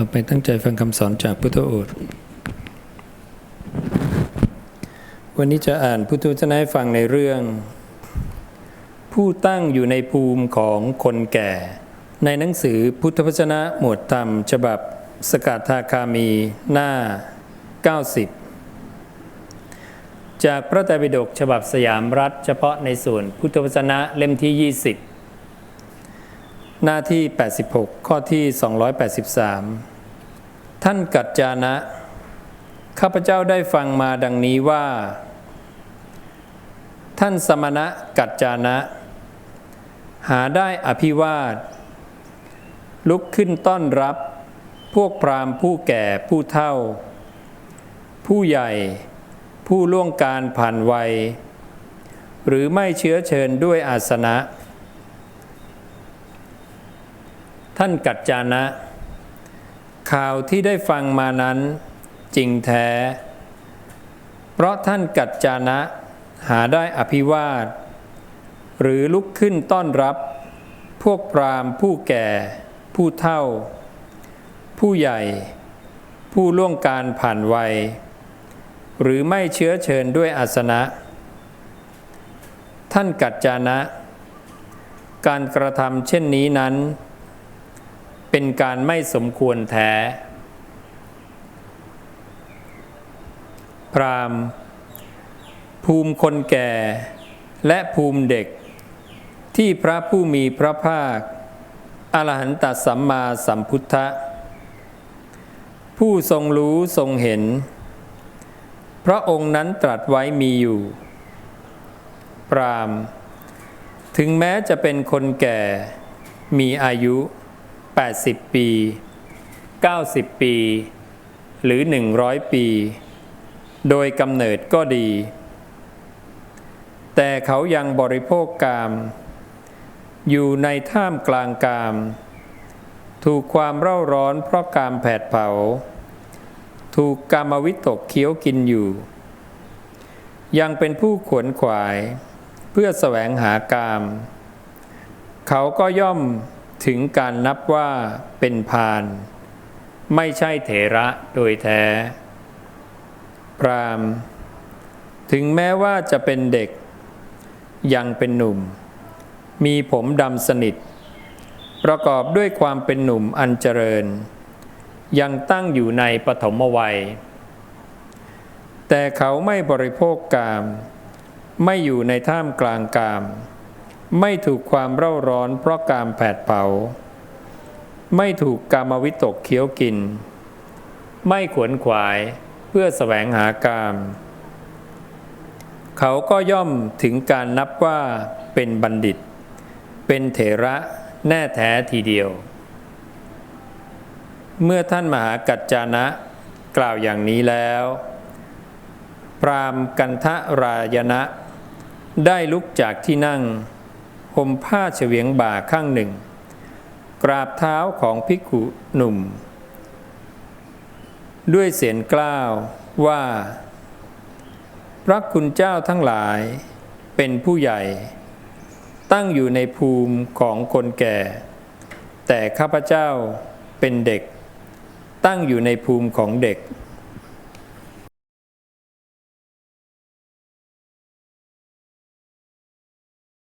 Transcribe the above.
ต่อไปตั้งใจฟังคำสอนจากพุทธโอษฐ์วันนี้จะอ่านพุทธวจนะให้ฟังในเรื่อง ผู้ตั้งอยู่ในภูมิของคนแก่ ในหนังสือพุทธวจนะหมวดธรรม ฉบับสกัดทาคามีหน้า 90 จากพระไตรปิฎกฉบับสยามรัฐ เฉพาะในส่วนพุทธวจนะเล่มที่ 20 หน้าที่ 86 ข้อที่ 283 ท่านกัจจานะ ข้าพเจ้าได้ฟังมาดังนี้ว่า ท่านสมณะกัจจานะ หาได้อภิวาท ลุกขึ้นต้อนรับพวกพรามผู้แก่ผู้เฒ่า ผู้ใหญ่ ผู้ล่วงการผ่านวัย หรือไม่เชื้อเชิญด้วยอาสนะ ท่านกัจจานะ ข่าวที่ได้ฟังมานั้นจริงแท้ เพราะท่านกัจจานะหาได้อภิวาท หรือลุกขึ้นต้อนรับ พวกพรามผู้แก่ ผู้เฒ่า ผู้ใหญ่ ผู้ล่วงการผ่านวัย หรือไม่เชื้อเชิญด้วยอาสนะ ท่านกัจจานะ การกระทำเช่นนี้นั้น เป็นการไม่สมควรแท้ พรามภูมิคนแก่และภูมิเด็ก ที่พระผู้มีพระภาค อรหันตสัมมาสัมพุทธะ ผู้ทรงรู้ทรงเห็น พระองค์นั้นตรัสไว้มีอยู่ ปราม ถึงแม้จะเป็นคนแก่มีอายุ 80 ปี 90 ปี หรือ 100 ปี โดยกำเนิดก็ดี แต่เขายังบริโภคกาม อยู่ในท่ามกลางกาม ถูกความเร่าร้อนเพราะกามแผดเผา ถูกกามวิตกเคี้ยวกินอยู่ ยังเป็นผู้ขวนขวาย เพื่อแสวงหากาม เขาก็ย่อม ถึงการนับว่าเป็นพาน ไม่ใช่เถระโดยแท้ พรามถึงแม้ว่าจะเป็นเด็ก ยังเป็นหนุ่ม มีผมดำสนิท ประกอบด้วยความเป็นหนุ่มอันเจริญ ยังตั้งอยู่ในปฐมวัย แต่เขาไม่บริโภคกาม ไม่อยู่ในท่ามกลางกาม ไม่ถูกความเร่าร้อนเพราะกามแผดเผา ไม่ถูกกามวิตกเคี้ยวกิน ไม่ขวนขวายเพื่อแสวงหากาม เขาก็ย่อมถึงการนับว่าเป็นบัณฑิต เป็นเถระแน่แท้ทีเดียว เมื่อท่านมหากัจจานะ กล่าวอย่างนี้แล้ว พรามกันทะรายณะ ได้ลุกจากที่นั่ง ห่มผ้าเฉวียงบ่าข้างหนึ่ง กราบเท้าของภิกขุหนุ่ม ด้วยเสียงกล้าวว่า พระคุณเจ้าทั้งหลายเป็นผู้ใหญ่ ตั้งอยู่ในภูมิของคนแก่ แต่ข้าพเจ้าเป็นเด็ก ตั้งอยู่ในภูมิของเด็ก